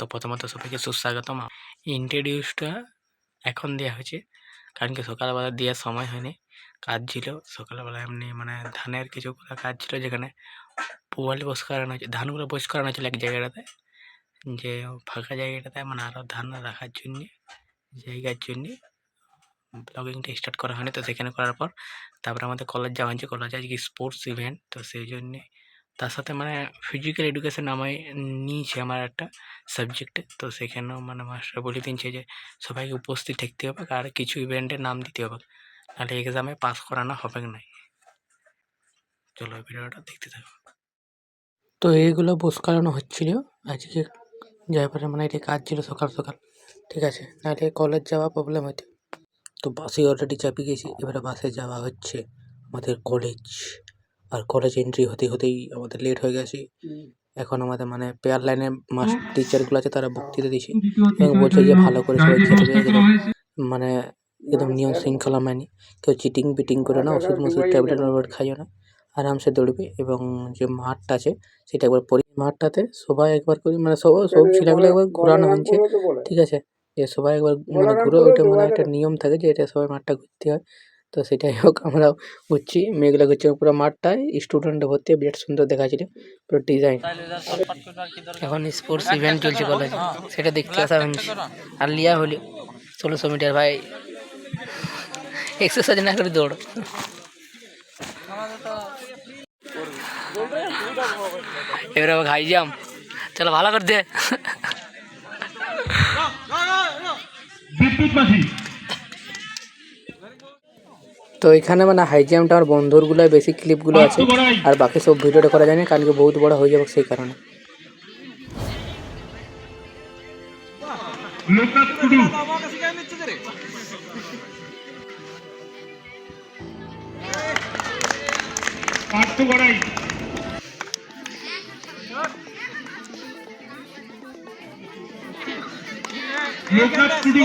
তো প্রথমত সবাইকে সুস্বাগতম। ইন্ট্রোডিউসটা এখন দেওয়া হয়েছে। কারণ কি সকালবেলা দেওয়ার সময় হয়নি, কাজ ছিল। সকালবেলা এমনি মানে ধানের কিছু কাজ ছিল যেখানে পোয়াল বস করানো হয়েছে, ধানগুলো বস করানো হয়েছিল এক জায়গাটাতে, যে ফাঁকা জায়গাটাতে মানে আরও ধান রাখার জন্যে, জায়গার জন্যে ব্লগিংটা স্টার্ট করা হয়নি। তো সেখানে করার পর তারপরে আমাদের কলেজ যাওয়া হয়েছে। কলেজে আজকে স্পোর্টস ইভেন্ট তো সেই জন্যে তার সাথে মানে ফিজিক্যাল এডুকেশন আমায় নিয়েছে আমার একটা সাবজেক্টে তো সেখানেও মানে মাস্টার বলে দিনছে যে, সবাইকে উপস্থিত থাকতে হবে আর কিছু ইভেন্টে নাম দিতে হবে। নাহলে এক্সামে পাস করানো হবে না চলো ভিডিওটা দেখতে থাকো। তো এইগুলো বস করানো হচ্ছিল। আজকে পরে মানে এটা কাজ ছিল সকাল সকাল। ঠিক আছে, নাহলে কলেজ যাওয়া প্রবলেম হতো তো বাসে অলরেডি চাপি গেছি। এবারে বাসে যাওয়া হচ্ছে আমাদের কলেজ আর কলেজ এন্ট্রি হতে হতেই আমাদের লেট হয়ে গেছে। এখন আমাদের মানে পেয়ার লাইনে মাস টিচারগুলো আছে, তারা বক্তৃতা দিচ্ছে এবং বলছে যে ভালো করে সবাই একদম মানে একদম নিয়ম শৃঙ্খলা মানি। কেউ চিটিং বিটিং করে না ওষুধ মশুদ ট্যাবলেট ট্যাবলেট খাইও না। আরামসে দৌড়বে এবং যে মাঠটা আছে, সেটা একবার পরি, মাঠটাতে সবাই একবার করে মানে সব সব ছেলেগুলো একবার ঘোরানো হচ্ছে ঠিক আছে? যে সবাই একবার মানে ঘুরে ওইটা মানে একটা নিয়ম থাকে যে এটা সবাই মাঠটা ঘুরতে হয়। তো সেটাই হোক আমরা ঘুরছি। মেঘলা ঘুরছি পুরো মাঠটায়। স্টুডেন্ট ভর্তি, বিরাট সুন্দর দেখাচ্ছিল পুরো ডিজাইন এখন স্পোর্টস ইভেন্ট চলছে কলেজে সেটা দেখতে আসা আর লিয়া হলি, ষোলোশো মিটার, ভাই। এক্সারসাইজ না করে দৌড়। এবারে হাই জাম চলো, ভালো করে দে। তো এখানে মানে হাই জাম্পটা আমার বন্ধুরগুলো বেশি ক্লিপগুলো আছে। আর বাকি সব ভিডিওটা করা যায় না কারণ কি বহুত বড় হয়ে যাবে সেই কারণে। লোকনাথ টুডু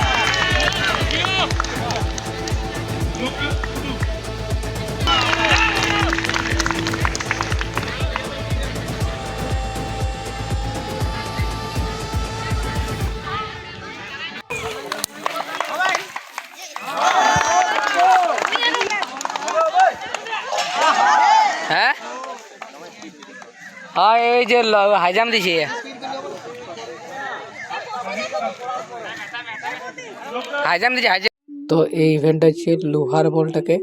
হ্যাঁ যে দিছি। হাইজাম দিছি হাইজাম তো এই ইভেন্টটা হচ্ছে লোহার বলটাকে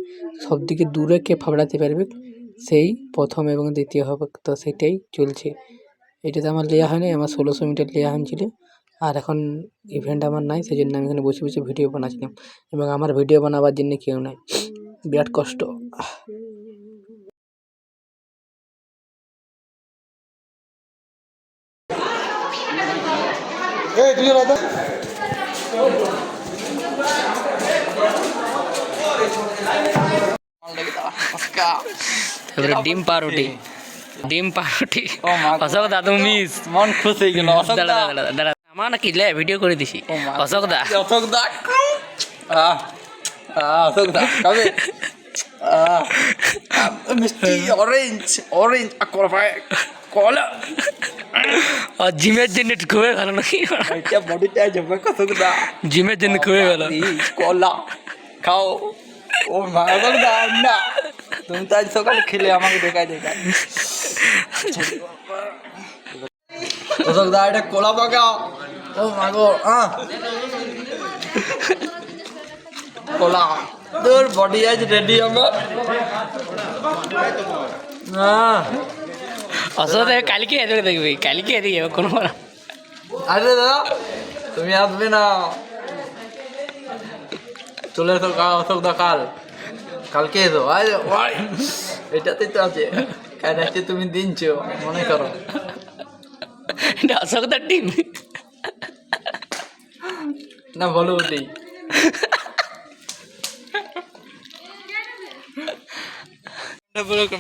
সব দিকে দূরে কে ফাবড়াতে পারবে, সেই প্রথম এবং দ্বিতীয় হবে, তো সেটাই চলছে। এটা তো আমার লেয়া হয়নি, আমার ষোলোশো মিটার লেয়া হয়েছিল আর এখন ইভেন্ট আমার নাই সেই জন্য আমি এখানে বসে বসে ভিডিও বানাচ্ছিলাম। এবং আমার ভিডিও বানাবার জন্য কেউ নাই। বিরাট কষ্ট। আহ। তারপরে ডিম পাউরুটি ডিম পাউরুটি অশোক দা তুমি মিস। মন খুশ হয়ে গেল। অশোক দাঁড়া দা। দাঁড়া দাঁড়া আমার না কি লে ভিডিও করে দিছি। ও মা। অশোক দা। অশোক দা আহ, আহ, অশোক দা কবে? মিষ্টি অরেঞ্জ অরেঞ্জ কলা কলা আর জিমের জন্য একটু খুবই ভালো নাকি এটা বডিটা যাবে অশোক দা জিমের জন্য খুবই ভালো এই কলা খাও ও মা অশোক দা না তুমি তো আজ সকালে খেলে আমাকে দেখাই দেখাই অশোক দা এটা কলা পাকাও ও মাগো আহ কলা তোর বডি আজ রেডি আমার না অশোক কালকে এদিকে দেখবি কালকে এদিকে কোনো আরে দাদা তুমি আসবে না। চলে এসো অশোক দা কাল। কালকে এসো। আজ ওয়াই এটাতেই তো আছে। কেন আছে তুমি দিনছো মনে করো। এটা অশোক দার টিম না বলো ওটাই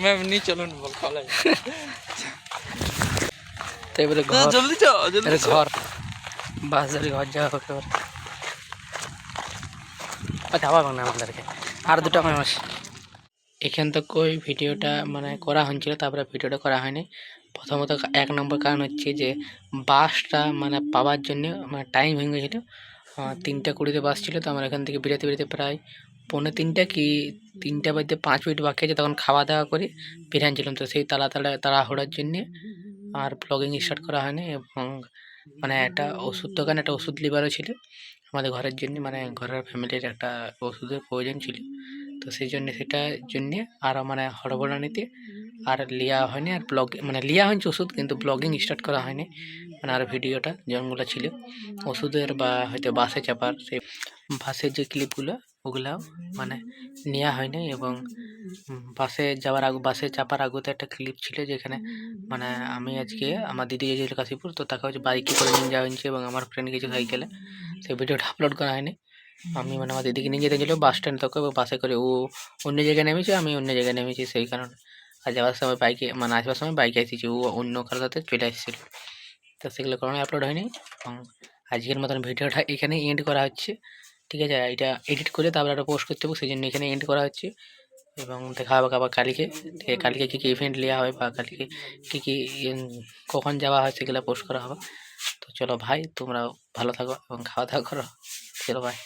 ম্যাম নিয়ে চলুন বল কলেজ তো এবারে ঘর। জলদি চো জলদি ঘর। ঘর যাওয়া এবার। যাওয়া না আমাদেরকে। আর দুটো মাস এখান থেকে ওই ভিডিওটা মানে করা হয়েছিল তারপরে ভিডিওটা করা হয়নি। প্রথমত এক নম্বর কারণ হচ্ছে যে বাসটা মানে পাওয়ার জন্য মানে টাইম হয়ে গেছিল তিনটা কুড়িতে বাস ছিল তো আমার এখান থেকে বেরোতে বেরোতে প্রায় পৌনে তিনটা কি তিনটা বাজতে পাঁচ মিনিট বাকি আছে, তখন খাওয়া দাওয়া করে বেরিয়েছিলাম তো সেই তাড়া তাড়া তাড়াহুড়ার জন্যে আর ব্লগিং স্টার্ট করা হয়নি এবং মানে একটা ওষুধ দোকানে একটা ওষুধ লিবারও ছিল আমাদের ঘরের জন্য মানে ঘরের ফ্যামিলির একটা ওষুধের প্রয়োজন ছিল। তো সেই জন্য সেটার জন্যে আরও মানে হড়বড়ানিতে আর লিয়া হয়নি আর ব্লগ মানে লিয়া হয়েছে ওষুধ কিন্তু ব্লগিং স্টার্ট করা হয়নি মানে আর ভিডিওটা যেমনগুলো ছিল। ওষুধের বা হয়তো বাসে চাপার সেই বাসের যে ক্লিপগুলো ওগুলাও মানে নেওয়া হয়নি এবং বাসে যাওয়ার আগে বাসে চাপার আগুতে একটা ক্লিপ ছিল যেখানে মানে আমি আজকে আমার দিদি গেছিল কাশীপুর তো তাকে হচ্ছে বাইকে করে নিয়ে যাওয়া হয়েছে এবং আমার ফ্রেন্ড গেছে সাইকেলে সেই ভিডিওটা আপলোড করা হয়নি। আমি মানে আমার দিদিকে নিয়ে যেতে গেছিল বাস স্ট্যান্ড থেকে এবং বাসে করে ও অন্য জায়গায় নেমেছে আমি অন্য জায়গায় নেমেছি সেই কারণে। আর যাওয়ার সময় বাইকে মানে আসবার সময় বাইকে এসেছি ও অন্য কারোর সাথে চলে এসেছিল। তো সেগুলো কারণে আপলোড হয়নি এবং আজকের মতন ভিডিওটা এখানে এন্ড করা হচ্ছে। ঠিক আছে এটা এডিট করে তারপরে একটা পোস্ট করতে হবে সেই জন্য এখানে এন্ড করা হচ্ছে। এবং দেখা হবে আবার কালকে ঠিক আছে, কালকে কী কী ইভেন্ট নেওয়া হবে বা কালকে কী কী কখন যাওয়া হয় সেগুলো পোস্ট করা হবে। তো চলো ভাই তোমরা ভালো থাকো এবং খাওয়া দাওয়া করো। চলো ভাই